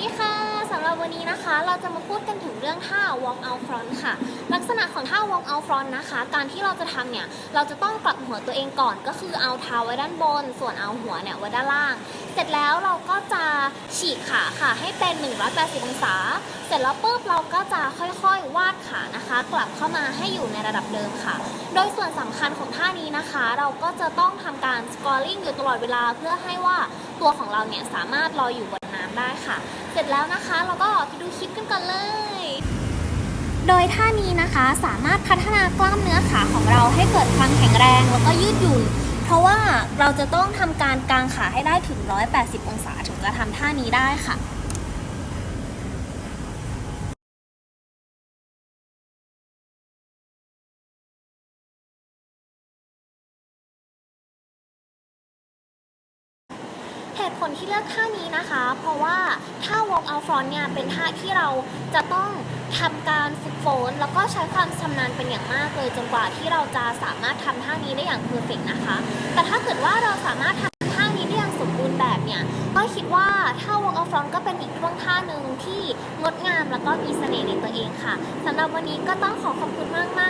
ดีค่ะสำหรับวันนี้นะคะ เราจะมาพูดกันถึงเรื่องท่า walk out front ค่ะ ลักษณะของท่า walk out front นะคะ การที่เราจะทำเนี่ย เราจะต้องกลับหัวตัวเองก่อน ก็คือเอาเท้าไว้ด้านบน ส่วนเอาหัวเนี่ยไว้ด้านล่าง เสร็จแล้วเราก็จะฉีกขาค่ะให้เป็น 180 องศา เสร็จแล้วปุ๊บเราก็จะค่อยๆ วาดขานะคะ กลับเข้ามาให้อยู่ในระดับเดิมค่ะ โดยส่วนสำคัญของท่านี้นะคะ เราก็จะต้องทำการ scoring อยู่ตลอดเวลาเพื่อให้ว่าตัวของเราเนี่ยสามารถลอยอยู่บน ได้ค่ะ เสร็จแล้วนะคะเราก็ไปดูคลิปกันก่อนเลย โดยท่านี้นะคะสามารถพัฒนากล้ามเนื้อขาของเราให้เกิดความแข็งแรงแล้วก็ยืดหยุ่น เพราะว่าเราจะต้องทำการกางขาให้ได้ถึง 180 องศาถึงจะทำท่านี้ได้ค่ะ เหตุผลที่เลือกท่านี้นะคะ เพราะว่าท่า walk out front เนี่ยเป็นท่าที่เราจะต้องทำการฝึกฝนแล้วก็ใช้ความชำนาญเป็นอย่างมากเลยจนกว่าที่เราจะสามารถทำท่านี้ได้อย่างเพอร์เฟกนะคะ แต่ถ้าเกิดว่าเราสามารถทำท่านี้ได้อย่างสมบูรณ์แบบเนี่ยก็คิดว่าท่า walk out front ก็เป็นอีกท่วงท่าหนึ่งที่งดงามแล้วก็มีเสน่ห์ในตัวเองค่ะสำหรับวันนี้ก็ต้องขอขอบคุณมากๆ